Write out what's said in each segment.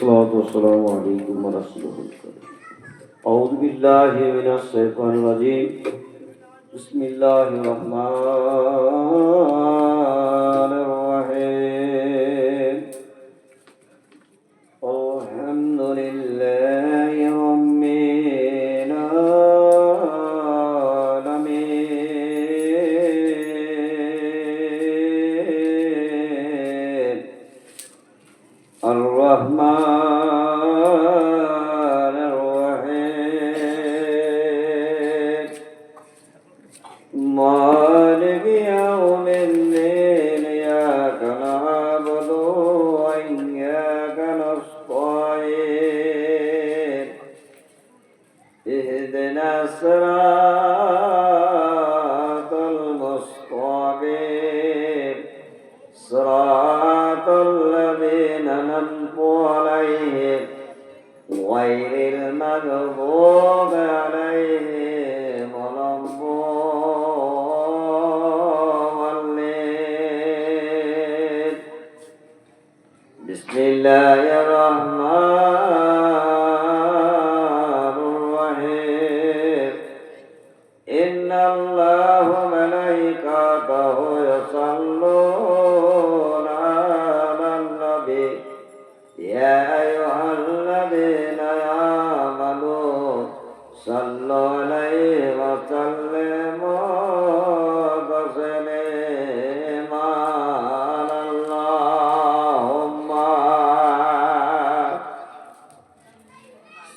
Salatu vesselamu aleykum ve Resulullah. Euzu billahi mineşşeytanirracim. Bismillahirrahmanirrahim. الصراط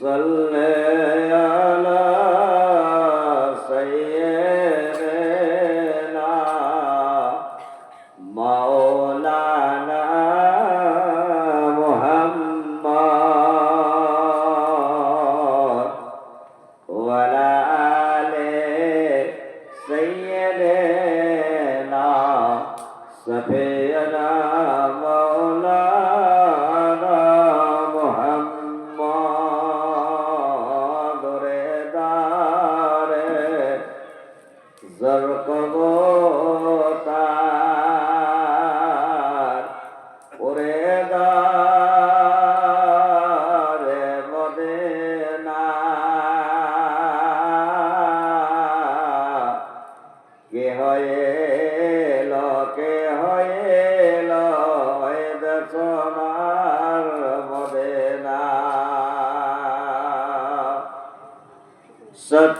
وصلنا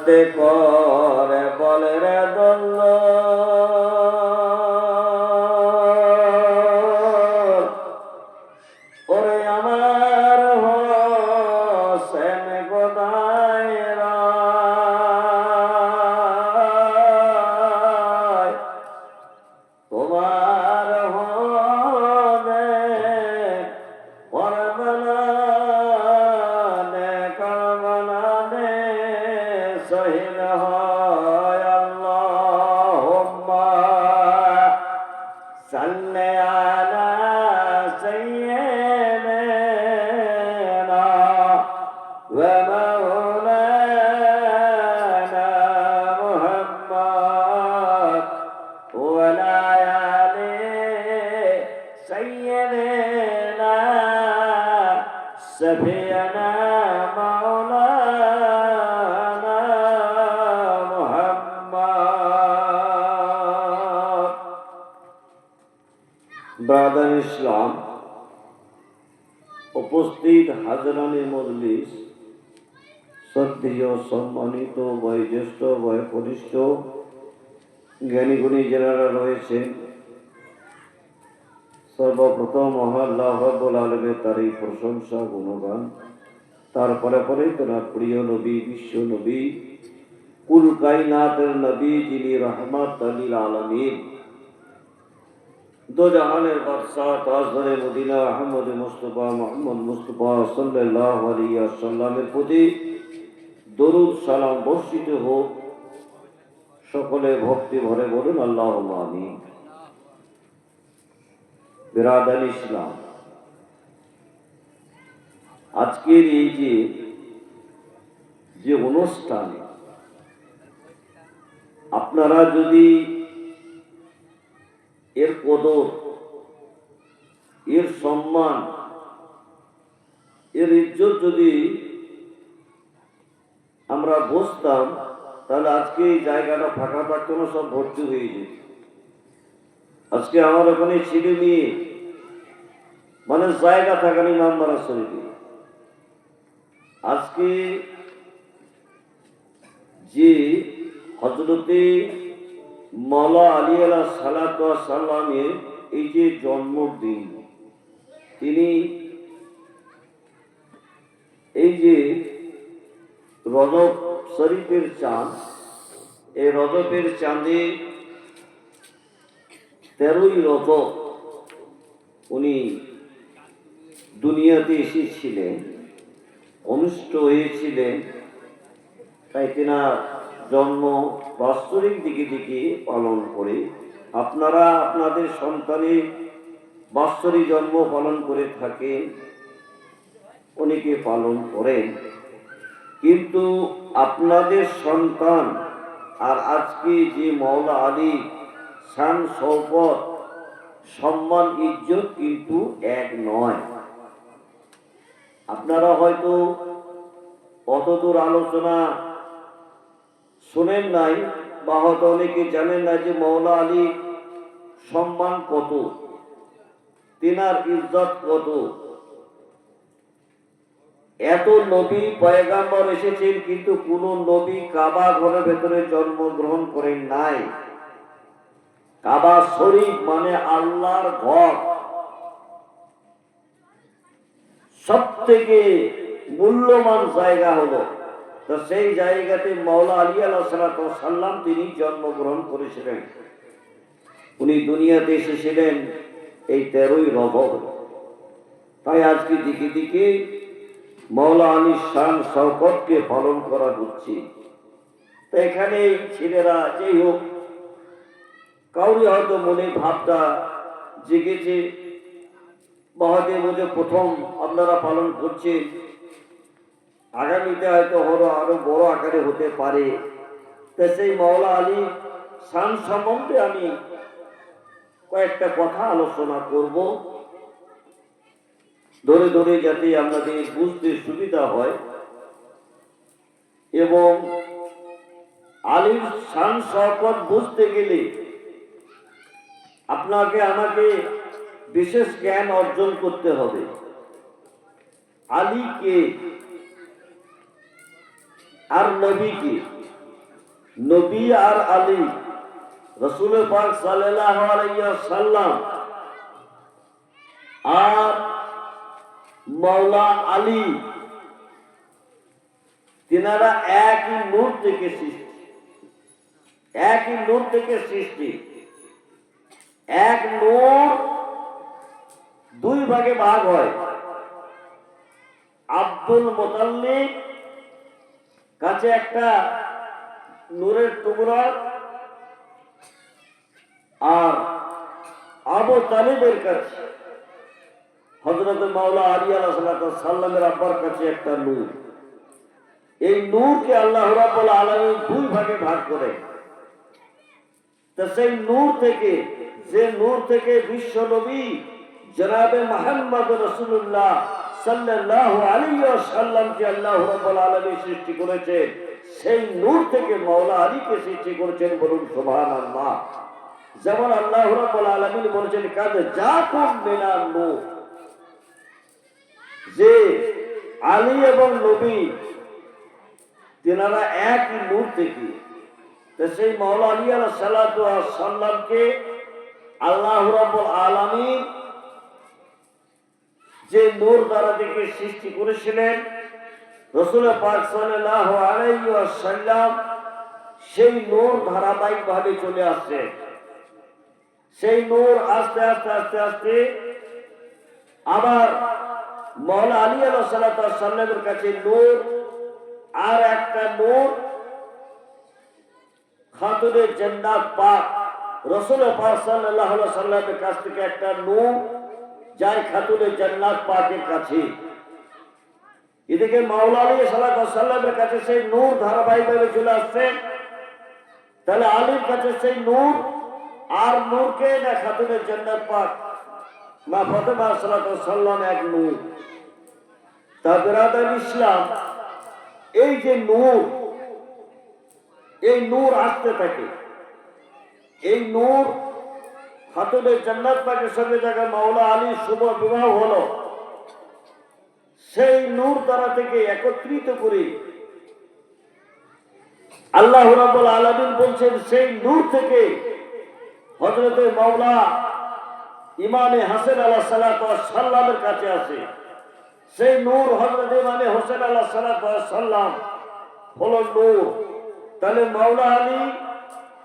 সত্য করে বলে রে ইসলাম উপস্থিত হাজরানি মজলিস শ্রদ্ধেয়, সম্মানিত, বয়োজ্যেষ্ঠ, বয়কনিষ্ঠ, জ্ঞানীগুণী যারা রয়েছে সর্বপ্রথম মহাল্লাহ রব্বুল আলমের তার এই প্রশংসা, গুণগান তারপরে পরে তোনার প্রিয় নবী, বিশ্ব নবী, কুল কাইনাতের নবী যিনি রহমত আলীল আলমীর দো জাহানের বাদশাহ তাজদারে Medina Ahmad Mustafa Muhammad Mustafa সাল্লাহ আলিয়া সাল্লামের প্রতি দরুদ সালাম বর্ষিত হোক। সকলে ভক্তি ভরে বলুন আল্লাহ আমি বিরাদান ইসলাম। আজকের এই যে যে অনুষ্ঠান আপনারা যদি এর কদর, এর সম্মান, এর ইজ্জত যদি আমরা বসতাম তাহলে আজকে এই জায়গাটা ফাঁকা থাকতো না, সব ভর্তি হয়ে যেত। আজকে আমার ওখানে ছেলে মেয়ে মানে জায়গা থাকানি নাম্বার শরীফে আজকে যে হজরতে মলা আলী আলা সালাত এই যে জন্মদিন, তিনি এই যে রজব শরীফের চাঁদ, এই রজবের চাঁদে তেরোই রজব উনি দুনিয়াতে এসেছিলেন অনুষ্ঠ হয়েছিলেন। তাই তেনার জন্ম বাৎসরিক দিকে দিকে পালন করে, আপনারা আপনাদের সন্তানের বাৎসরিক জন্ম পালন করে থাকেন অনেকে পালন করেন। কিন্তু আপনাদের সন্তান আর আজকে যে মৌলা আলী, শান শৌকত সম্মান, ইজ্জত কিন্তু এক নয়। আপনারা হয়তো অতদূর আলোচনা শোনেন নাই বা হয়তো অনেকে জানেন না যে মৌলা আলী সম্মান কত, তিনার ইজ্জত কত। এত নবী পয়গাম্বর এসেছেন, কিন্তু কোন নবী কাবা ঘরের ভেতরে জন্মগ্রহণ করেন নাই। কাবা শরীফ মানে আল্লাহর ঘর। সব থেকে মূল্যবান জায়গা হলো তো সেই জায়গাতে মৌলা আলী আল্লাহ সাল্লাম তিনি জন্মগ্রহণ করেছিলেন। উনি দুনিয়াতে এসেছিলেন এই তেরোই রজব তাই আজকে দিকে দিকে মৌলা আলী শান শওকতকে পালন করা হচ্ছে। তো এখানে ছেলেরা যেই হোক কাউরি হয়তো মনে ভাবটা জেগেছে, মহাদেব প্রথম আপনারা পালন করছেন। আগামীতে হয়তো হলো আরও বড় আকারে হতে পারে। তো সেই মৌলা আলী শান সম্বন্ধে আমি কয়েকটা কথা আলোচনা করব। ধরে ধরে যাতে আপনাদের বুঝতে সুবিধা হয়। এবং আলীর শান শকত বুঝতে গেলে আপনাকে আমাকে বিশেষ জ্ঞান অর্জন করতে হবে। আলীকে আর নবী কি? নবী আর আলী, রসুল পাক সাল্লাম আর মৌলা আলী, তিনারা একই নূর থেকে সৃষ্টি। একই নূর থেকে সৃষ্টি। এক নূর দুই ভাগে ভাগ হয়। আব্দুল মোতাল্লিক কাছে একটা নূরের টুকরা আর আবু তালিবের কাছে। হজরত মাওলা আলী আল্লাহ সাল্লামের আব্বার কাছে একটা নূর। এই নূরকে আল্লাহ রাব্বুল আলামিন দুই ভাগে ভাগ করে। তো সেই নূর থেকে, যে নূর থেকে বিশ্ব নবী জনাবে মোহাম্মদ রসুল্লাহ সাল্লাল্লাহু আলাইহি ওয়াসাল্লামকে আল্লাহ রাব্বুল আলামিন সৃষ্টি করেছে সেই নূর থেকে মাওলা আলীকে সৃষ্টি করেছেন বলুন সুবহানাল্লাহ। যেমন আল্লাহ রাব্বুল আলামিন বলেছেন, কাদ জাকুম মিনান নূর। যে আলী এবং নবী, তেনারা একই নূর থেকে। সেই মাওলা আলী আল্লাহ সাল্লাতু সাল্লামকে আল্লাহ রাব্বুল আলামিন যে নূর দ্বারা থেকে সৃষ্টি করেছিলেন রসুল পাক সেই নূর ধারাবাহিক ভাবে চলে আসছে। সেই নূর আস্তে আস্তে আস্তে আস্তে আবার মৌলা আলী আল্লাহ সাল্লামের কাছে নূর, আর একটা নূর খাতুনে জান্নাত পাক রসুল পাক আলাইহি সাল্লামের কাছ থেকে একটা নূর যায় খাতুনে জান্নাত পাকের কাছে। এদিকে মাওলা আলী সাল্লামের কাছে সেই নূর ধারাবাহিকভাবে চলে আসছে। তাহলে আলীর কাছে সেই নূর, আর নূরকে না খাতুনের জান্নাত পাক মা ফাতেমা সাল্লাম এক নূর। তা ইসলাম, এই যে নূর, এই নূর আসতে থাকে। এই নূর খাতুনের জান্নাত পাকের সঙ্গে জায়গা মাওলা আলী শুভ বিবাহ হলো, সেই নূর তারা থেকে একত্রিত করে আল্লাহ রাব্বুল আলামিন বলছেন, সেই নূর থেকে হযরতে মাওলা ইমামে হাসান আলাহ সাল্লামের কাছে আছে সেই নূর হযরত ইমামে হোসেন আলাহ সাল্লাম হলো নূর। তাহলে মাওলা আলী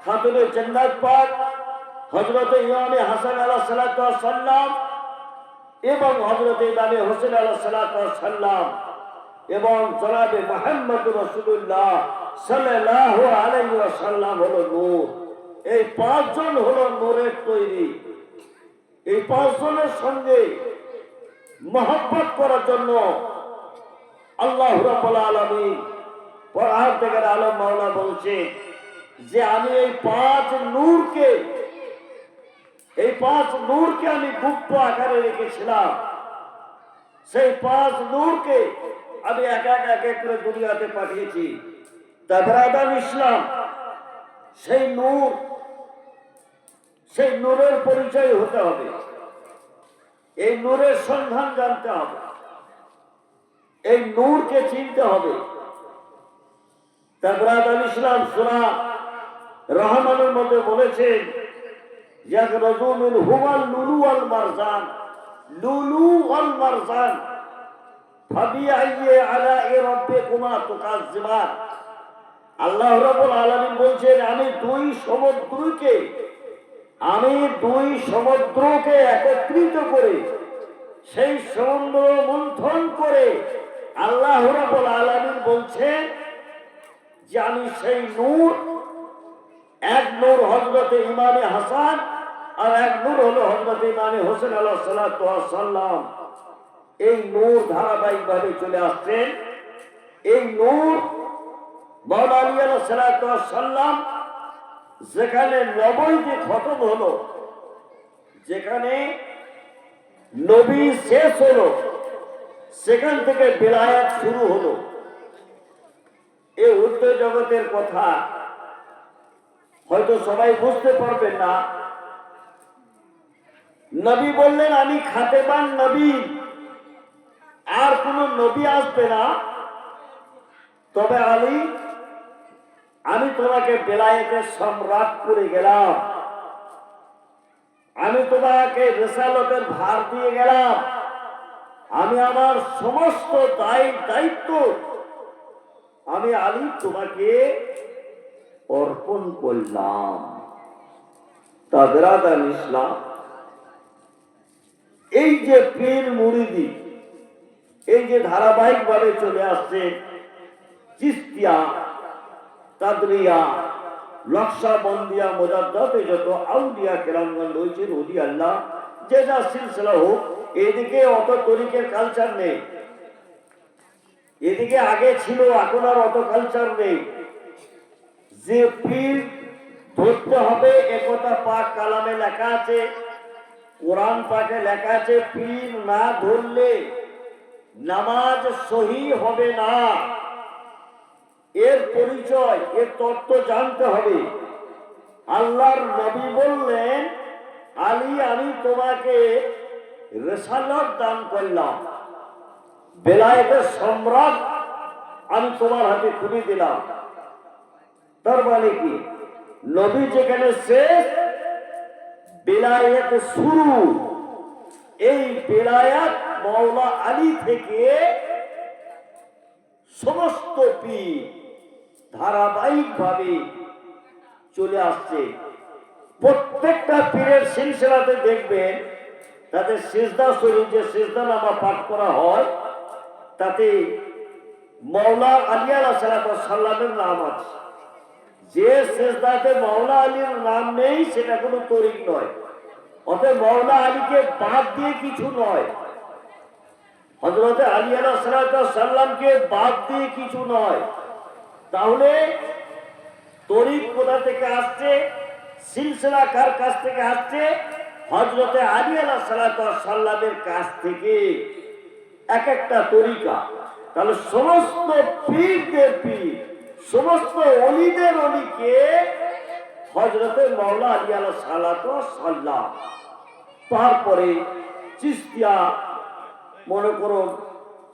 খাতুনের জান্নাত পাক হযরত ইমামে হাসান আলাহ সাল্লাম এবং হযরত ইমামে হোসেন আলাহ সাল্লাম এবং জনাবে মোহাম্মদ রসুল্লাহ সাল্লাহ আলাইহি ওয়াসাল্লাম হলো নূর। এই পাঁচজন হলো নূরের তৈরি। এই পাঁচজনের সঙ্গে মহব্বত করার জন্য আল্লাহ রাব্বুল আলামিন পরহার থেকে আলম মাওলা বলছে যে আমি এই পাঁচ নূরকে এই পাঁচ নূরকে আমি গুপ্ত আকারে রেখেছিলাম। সেই পাঁচ নূরকে আমি এক এক এক এক করে দুনিয়াতে পাঠিয়েছি। তারপরে আদাম ইসলাম, সেই নূর, সেই নূরের পরিচয় হতে হবে। এই নূরের সন্ধান জানতে হবে। এই নূরকে চিনতে হবে। তারপরে আদাম ইসলাম সোনা রহমানের মধ্যে বলেছেন হুমাল লুলু লুলু আল্লাহ আলামিন বলছেন, আমি দুই সমুদ্রকে, আমি দুই সমুদ্রকে একত্রিত করে, সেই সমুদ্র মন্থন করে আল্লাহ রাব্বুল আলামিন বলছেন যে আমি সেই নূর, এক নূর হজরতে ইমামে হাসান আর এক নূর হলো হজরতে ইমামে হোসেন আল্লাহ সাল্লাম এই নূর ধারাবাহিক ভাবে চলে আসছেন। এই নূর মৌলা আলী আল্লাহ সাল্লাম যেখানে নবইটি খতম হলো, যেখানে নবী শেষ হলো, সেখান থেকে বেলায়াত শুরু হলো। এই উর্ধ জগতের কথা হয়তো সবাই বুঝতে পারবেন না। নবী বললেন, আমি খাতেবান নবী। আর কোন নবী আসবে না। তবে আলী, আমি তোমাকে বেলায়েতের সম্রাট করে গেলাম। আমি তোমাকে রেসালতের ভার দিয়ে গেলাম। আমি আমার সমস্ত দায়, দায়িত্ব আমি আলী তোমাকে অর্পণ করলাম। তা বেরাদান ইসলাম এই যে পীর মুরিদি, এই যে ধারাবাহিক ভাবে চলে আসছে, চিস্তিয়া নকশা বন্দিয়া যত এদিকে কালচার নেই। এদিকে আগে ছিল, এখন আর অত কালচার নেই। যে পীর ধরতে হবে, একথা পাক কালামে লেখা আছে কোরআন পাকে লেখা আছে, পীর না ধরলে নামাজ সহি হবে না। এর পরিচয়, এর তত্ত্ব জানতে হবে। আল্লাহর নবী বললেন, আলী, আমি তোমাকে রেসালত দান করলাম। বেলায়েতের সম্রাট আমি তোমার হাতে তুলে দিলাম। তার মানে কি? নবী যেখানে শেষ বেলায়েত শুরু। এই বেলায়াত মৌলা আলী থেকে সমস্ত পীর ধারাবাহিক ভাবে চলে আসছে। প্রত্যেকটা পীরের সিলসিলাতে দেখবেন, তাদের সেজদা শরীর যে সেজদা নামা পাঠ করা হয়, তাতে মৌলা আলী আল্লাহ সাল্লামের নাম আছে। যে শেষদাতে মৌলা আলীর নাম নেই, সেটা কোনো তরিক নয়। অতএব মৌলা আলীকে বাদ দিয়ে কিছু নয়। হজরতে আলী আল্লাহ সাল্লামকে বাদ দিয়ে কিছু নয়। তাহলে তরিক কোথা থেকে আসছে? সিলসিলা কার কাছ থেকে আসছে? হজরতে আলী আলাহ সাল্লামের কাছ থেকে। এক একটা তরিকা। তাহলে সমস্ত পীরদের পীর। সমস্ত অলিদের অলিকে হজরতে মৌলা আলী আলাহ সাল্লাম তারপরে চিস্তিয়া, মনে করুন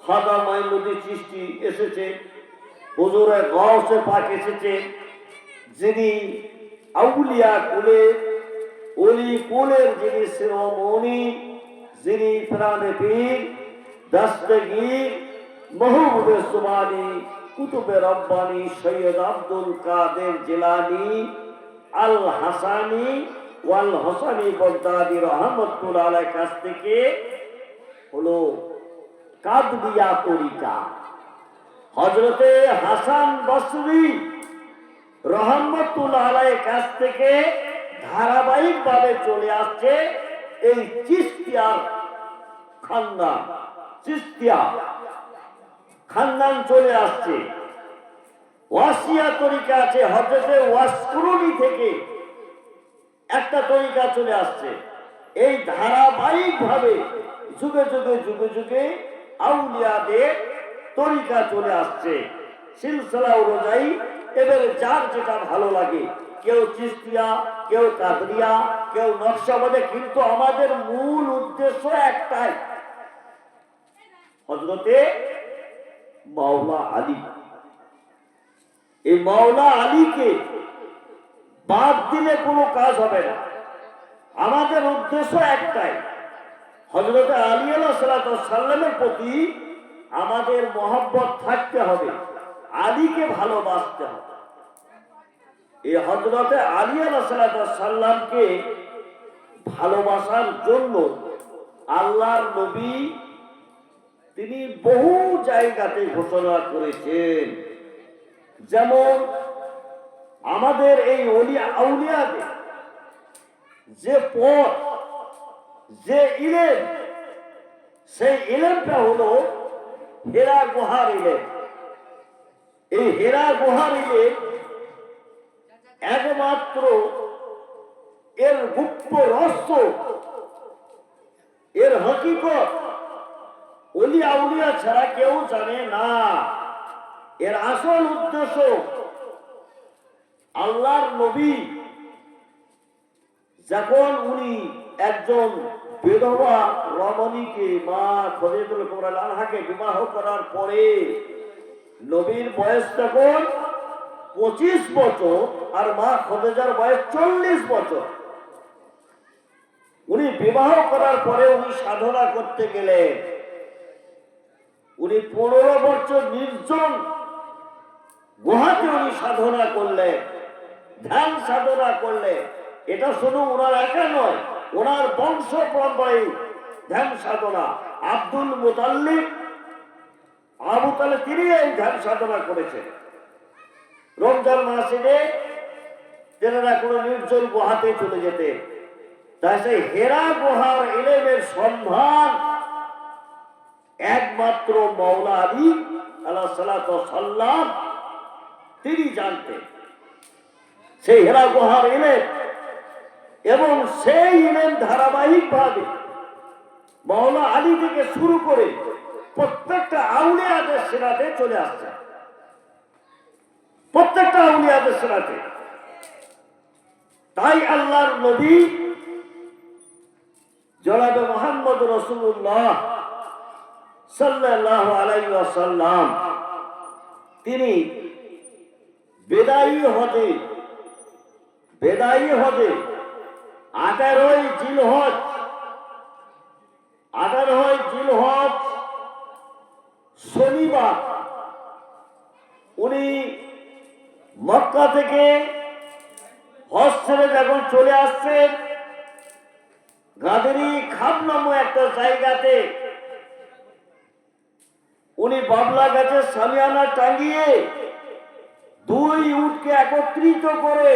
খাদা মাইনুদ্দি চিস্তি এসেছে, হুজুরে গাউসে পাক এসেছে, যিনি আউলিয়া কুলে, অলি কুলের যিনি শিরোমণি যিনি প্রাণে পীর দস্তগীর মহবুবে সুবানি কুতুবে রব্বানি সৈয়দ আব্দুল কাদের জিলানি, আল হাসানি ওয়াল হাসানি বগদাদি রহমতুল্লাহ আলাইহির কাছ থেকে হলো কাদবিয়া তরিকা হজরতে হাসান বসরি রহমতুল্লাহ আলাইহির কাছ থেকে ধারাবাহিক ভাবে চলে আসছে এই চিস্তিয়ার খানদান, চিস্তিয়া। খানদান চলে আসছে। ওয়াসিয়া তরিকা আছে হজরতে ওয়াসকুরুনি থেকে একটা তরিকা চলে আসছে। এই ধারাবাহিক ভাবে যুগে যুগে যুগে যুগে আউলিয়াদের তরিকা চলে আসছে। সিলসিলা অনুযায়ী এদের যার যেটা ভালো লাগে, কেউ চিস্তিয়া, কেউ কাদরিয়া, কেউ নকশাবাদে, কিন্তু আমাদের মূল উদ্দেশ্য একটাই। হজরতে মাওলা আলী। এই মাওলা আলীকে বাদ দিলে কোনো কাজ হবে না। আমাদের উদ্দেশ্য একটাই। হজরত আলী সাল্লামের প্রতি আমাদের মহব্বত থাকতে হবে। আলীকে ভালোবাসতে হবে। এই হজরতে আলী আল্লাহ সাল্লামকে ভালোবাসার জন্য আল্লাহর নবী তিনি বহু জায়গাতে ঘোষণা করেছেন। যেমন আমাদের এই অলিয়া, আউলিয়াদের যে পথ, যে ইলেম, সেই ইলেমটা হলো হেরা গুহার ইলেম। এই হেরা গুহার ইলেম একমাত্র এর গুপ্ত রহস্য, এর হকিকত অলি আউলিয়া ছাড়া কেউ জানে না। এর আসল উদ্দেশ্য আল্লাহর নবী যখন উনি একজন বিধবা রমণীকে মা খদিজুল কোমরা লালহাকে বিবাহ করার পরে নবীর বয়স তখন পঁচিশ বছর আর মা খদিজার বয়স চল্লিশ বছর। উনি বিবাহ করার পরে উনি সাধনা করতে গেলেন। উনি পনেরো বছর নির্জন গুহাতে উনি সাধনা করলেন, ধ্যান সাধনা করলেন। এটা শুধু ওনার একা নয়, ওনার বংশ পরম্পরায় ধ্যান সাধনা। আব্দুল মুতাল্লিব, আবু তালে তিনি এই ধ্যান সাধনা করেছেন। রমজান মাসে তেনারা কোনো নির্জন গুহাতে চলে যেতে তাই সেই হেরা গুহার এলেমের সন্ধান একমাত্র মৌলা আলী আল্লাহ সাল্লাম তিনি জানতেন। সেই হেরা গুহার এলেন এবং সেই ইলেম ধারাবাহিক ভাবে মৌলা আলী থেকে শুরু করে প্রত্যেকটা আউলিয়াদের সেরাতে চলে আসছে প্রত্যেকটা আউলিয়াদের সেরাতে। তাই আল্লাহর নবী জনাবে মোহাম্মদ রসুল্লাহ সাল্লাহ তিনি বেদায়ী হজে বেদায়ী হজে আঠারোই জিলহজ আঠারোই জিলহজ শনিবার উনি মক্কা থেকে হজ ছেড়ে যখন চলে আসছেন, গাদেরি খাম নামক একটা জায়গাতে উনি বাবলা গাছের সামিয়ানা টাঙ্গিয়ে দুই উটকে একত্রিত করে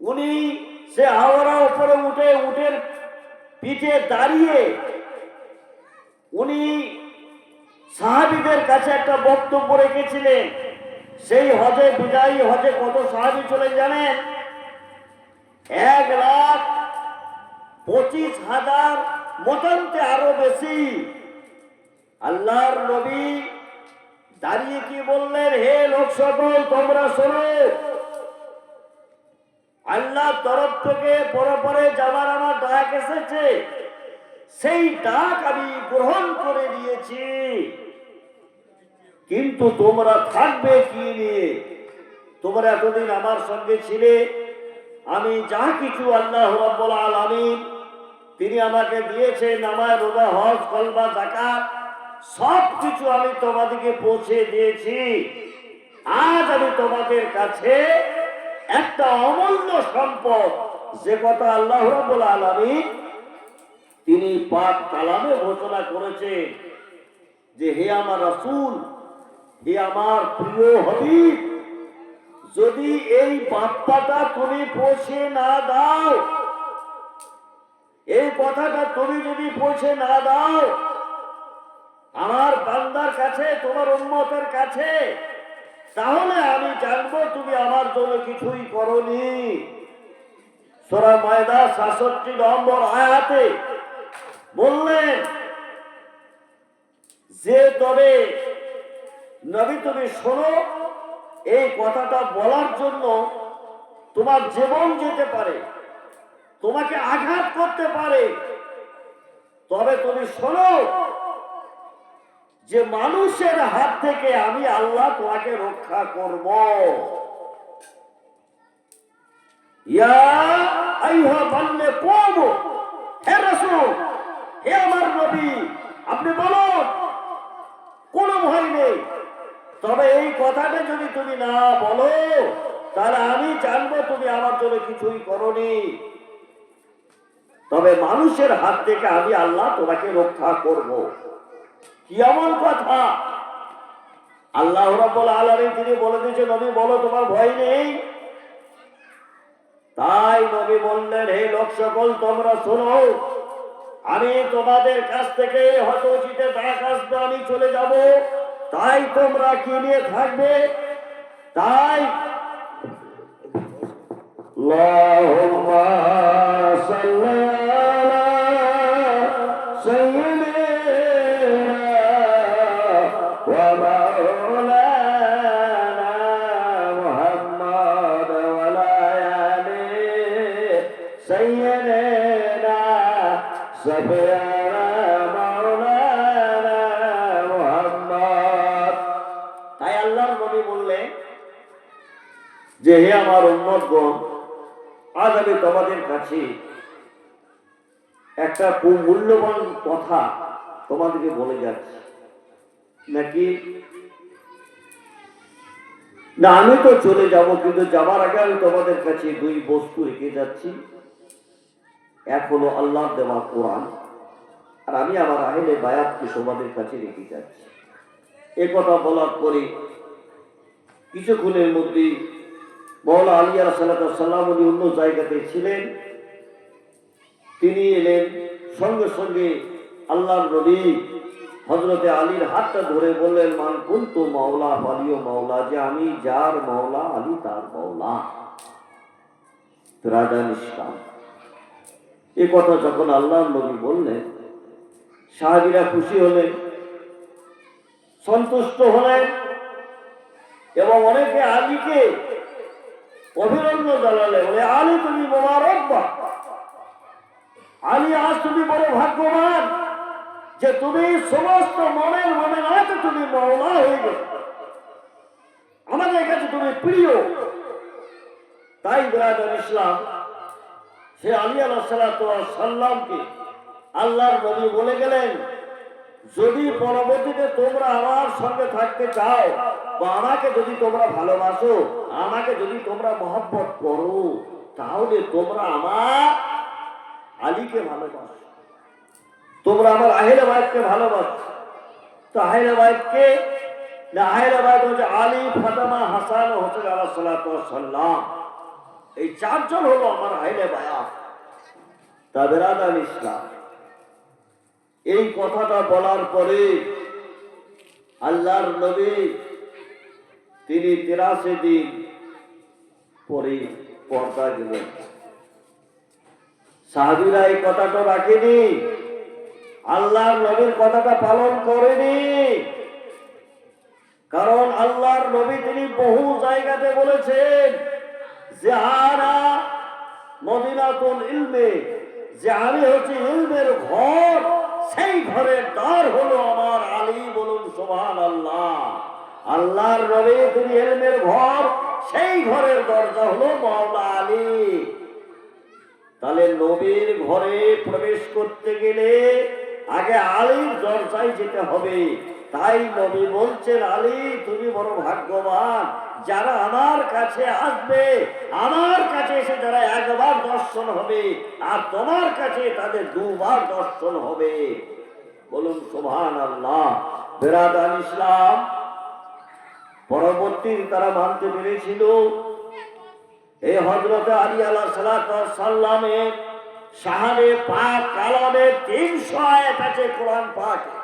উনি সে হাওড়া উপরে উঠে উঠের পিঠে দাঁড়িয়ে উনি সাহাবিদের কাছে একটা বক্তব্য রেখেছিলেন, সেই হজে বিদায়ী হজে কত সাহাবি চলে জানেন? এক লাখ পঁচিশ হাজার মতান্তে আরও বেশি আল্লাহর নবী দাঁড়িয়ে কি বললেন, হে লোক সকল তোমরা শোনো। আল্লাহ তরফ থেকে পরপরে যাবার আমার ডাক এসেছে। সেই ডাক আমি গ্রহণ করে নিয়েছি। কিন্তু তোমরা থাকবে কি নিয়ে? তোমরা এতদিন আমার সঙ্গে ছিলে। আমি যা কিছু আল্লাহ রাব্বুল আলামিন তিনি আমাকে দিয়েছেন নামায় রোজা, হজ, কলবা জাকাত সব কিছু আমি তোমাদেরকে পৌঁছে দিয়েছি। আজ আমি তোমাদের কাছে একটা অমূল্য সম্পদ। যে কথা আল্লাহ রাব্বুল আলামিন তিনি পাক কালামে ঘোষণা করেছেন যে, হে আমার রাসূল, হে আমার প্রিয় হবিব, যদি এই বাপ্পাটা তুমি পৌঁছে না দাও, এই কথাটা তুমি যদি পৌঁছে না দাও আমার বান্দার কাছে, তোমার উন্মতের কাছে। তাহলে আমি জানব তুমি আমার জন্য কিছুই করনি। সোরা ময়দা সাতষট্টি নম্বর আয়াতে বললেন, যে তবে নবী তুমি শোনো, এই কথাটা বলার জন্য তোমার জীবন যেতে পারে, তোমাকে আঘাত করতে পারে। তবে তুমি শোনো যে মানুষের হাত থেকে আমি আল্লাহ তোমাকে রক্ষা করব। ভয় নেই। তবে এই যদি তুমি না বলো, তাহলে আমি জানব তুমি আমার জন্য কিছুই করনি। তবে মানুষের হাত থেকে আমি আল্লাহ তোমাকে রক্ষা করব। কি এমন কথা। আল্লাহ রাব্বুল আলামিন তিনি বলে দিয়েছে নবী, বলো, তোমার ভয় নেই? তাই নবী বললেন, হে লোক সকল, তোমরা শোনো। আমি তোমাদের কাছ থেকে হয়তো জিতে ডাক আসবে, আমি চলে যাব। তাই তোমরা কি নিয়ে থাকবে? তাই আল্লাহুম্মা আমার আজ আমি তোমাদের কাছে একটা মূল্যবান কথা তোমাদেরকে বলে যাচ্ছি। নাকি? না, আমি তো চলে যাব, কিন্তু যাবার আগে আমি তোমাদের কাছে দুই বস্তু রেখে যাচ্ছি। এক হলো আল্লাহ দেওয়া কোরআন, আর আমি আমার আহেলে বায়াতকে তোমাদের কাছে রেখে যাচ্ছি। এ কথা বলার পরে কিছুক্ষণের মধ্যেই মৌলা আলিয়া সাল্লাম উনি অন্য জায়গাতে ছিলেন। তিনি এলেন সঙ্গে সঙ্গে আল্লাহ নবী হজরতে আলীর হাতটা ধরে বললেন, মান কুন্তু মাওলা আলিও মাওলা, যে আমি যার মাওলা, আলী তার মাওলা। রাজান ইসলাম এ কথা যখন আল্লাহ নবী বললেন, সাহাবিরা খুশি হলেন, সন্তুষ্ট হলেন এবং অনেকে আলীকে অভিনন্দন জানালে, বলে, আলী, তুমি মোবারক বা আলী, আজ তুমি বড় ভাগ্যবান যে তুমি সমস্ত মনের মনে নয় তুমি মৌলা গেলে। আমাদের কাছে তুমি প্রিয়। তাই বিরাজন ইসলাম, সে আলী আল্লাহ সাল্লামকে আল্লাহর নবী বলে গেলেন, যদি পরবর্তীতে তোমরা আমার সঙ্গে থাকতে চাও বা আমাকে যদি তোমরা ভালোবাসো, আমাকে যদি তোমরা মহব্বত করো, তাহলে তোমরা আমার আলীকে ভালোবাসো। তোমরা আমার আহেলে ভাইকে ভালোবাসো। তো আহেলে ভাইকে না, আহেলে ভাই হচ্ছে আলী, ফাতেমা, হাসান হোসেন আল্লাহ সাল্লাম এই চারজন হলো আমার আহেলে ভাইয়া তা বেরাদান ইসলাম। এই কথাটা বলার পরে আল্লাহর নবী তিনি তেরাশি দিন পরে পর্দা গেলেন। সাহাবিরা এই কথাটা রাখেনি। আল্লাহ নবীর কথাটা পালন করেনি। কারণ আল্লাহর নবী তিনি বহু জায়গাতে বলেছেন যে আরা মদিনাতুল ইলমে, যে আমি হচ্ছে ইলমের ঘর, সেই ঘরের দ্বার হলো আমার আলী বলুন সোহান আল্লাহ আল্লাহর নবী তিনি ইলমের ঘর, সেই ঘরের দরজা হলো মাওলা আলী। তাহলে নবীর ঘরে প্রবেশ করতে গেলে আগে আলীর দরজায় যেতে হবে। তাই নবী বলছেন, আলী, তুমি বড় ভাগ্যবান। যারা আমার কাছে আসবে, আমার কাছে এসে যারা একবার দর্শন হবে, আর তোমার কাছে তাদের দুবার দর্শন হবে। বলুন সোভান আল্লাহ বেরাদান ইসলাম পরবর্তী তারা মানতে পেরেছিল। এই হজরত আলী আল্লাহ সাল্লামে শাহানে পাক কালামে তিনশো আয়াত আছে কোরআন পাকে।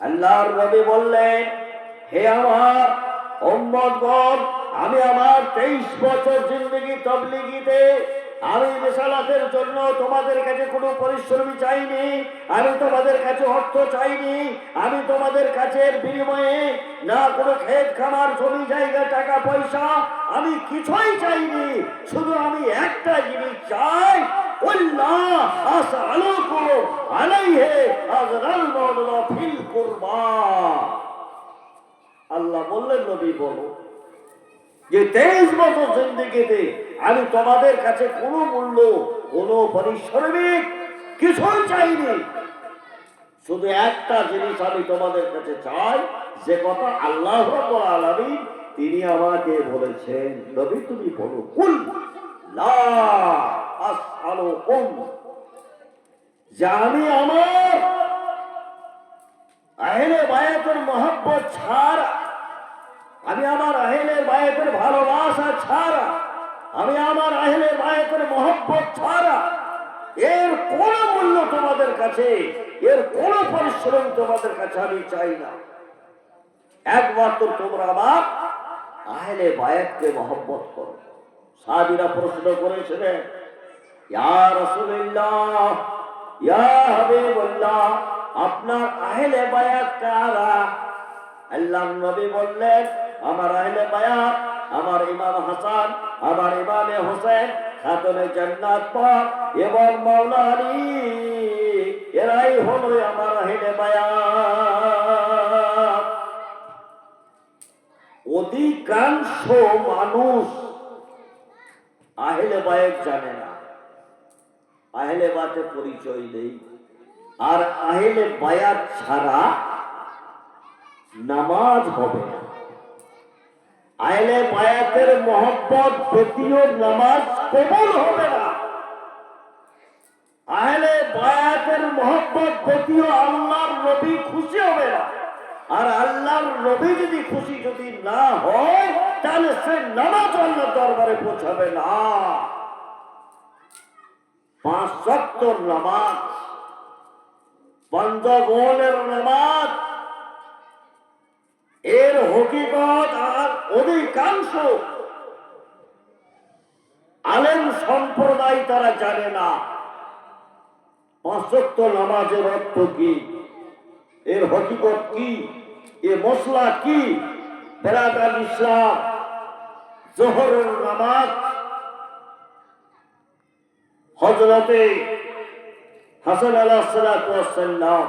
আল্লাহর বললেন, হে আমার উম্মতগণ, আমি আমার তেইশ বছর জিন্দগি তবলিগিতে আমি মেশালাতের জন্য তোমাদের কাছে কোনো পরিশ্রমী চাইনি, আমি তোমাদের কাছে অর্থ চাইনি, আমি তোমাদের কাছে বিনিময়ে না কোনো ক্ষেত খামার, জমি জায়গা, টাকা, পয়সা আমি কিছুই চাইনি, শুধু আমি একটা জিনিস চাই। আল্লাহ বললেন, নবী বলো যে তেইশ বছর জিন্দিগিতে আমি তোমাদের কাছে কোনো মূল্য, কোনো পরিশ্রমিক কিছুই চাইনি। শুধু একটা জিনিস আমি তোমাদের কাছে চাই, যে কথা আল্লাহ আলামিন তিনি আমাকে বলেছেন, নবী, তুমি বলো, কুল যে আমি আমার আহলে বায়াতের মহব্বত ছাড়া, আমি আমার আহলের বায়াতের ভালোবাসা ছাড়া আমি আমার আহলের বায়াতের মহব্বত ছাড়া এর কোন মূল্য তোমাদের কাছে, এর কোন পরিশ্রম তোমাদের কাছে আমি চাই না। একমাত্র তোমরা আমার আহলে বায়াতকে মহব্বত করো। সাহাবীরা প্রশ্ন করেছিলেন, ইয়া রাসূলুল্লাহ, ইয়া আপনার আহলে বায়াত কারা? আল্লাহ নবী বললেন, আমার আহলে বায়াত আমার ইমাম হাসান, আমার ইমামে হোসেন খাতুনে জান্নাত পাক এবং মাওলা আলী এরাই হলো আমার আহলে বায়াত। অধিকাংশ মানুষ আহলে বায়াত জানে না। আহলে বাতে পরিচয় নেই আর আহলে বায়াত ছাড়া নামাজ হবে না। আহলে বায়াতের মহব্বত ব্যতীয় নামাজ কবুল হবে না। আহলে বায়াতের মহব্বত ব্যতীয় আল্লাহর নবী খুশি হবে না। আর আল্লাহর নবী যদি খুশি যদি না হয়, তাহলে সে নামাজ আল্লাহর দরবারে পৌঁছাবে না। পাঁচ সত্তর নামাজ পঞ্চগণের নামাজ এর হকিকত আর অধিকাংশ আলেম সম্প্রদায় তারা জানে না। পাঁচক্ত নামাজের অর্থ কি? এর হকিকত কি? এ মশলা কি? বেড়াদার ইসলাম, জোহরের নামাজ হজরতে হাসান আলাহ সাল্লাম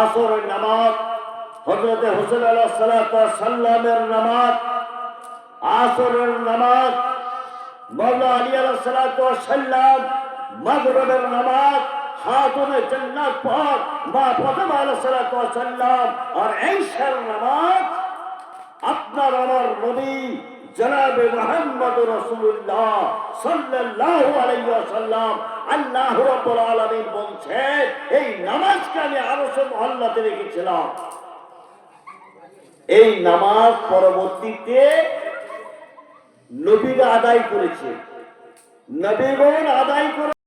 আসরের নামাজ হজরতে হোসেন আলাহ সাল্লামের নামাজ, আসরের নামাজ মৌলা আলী আলাহ সাল্লাম মাগরবের নামাজ আর নামাজ, আপনার আমার নবী জনাবে আল্লাহ রাব্বুল এই নামাজকে আমি আরশে মহল্লাতে রেখেছিলাম। এই নামাজ পরবর্তীতে নবীরা আদায় করেছে। নবীগণ আদায় করে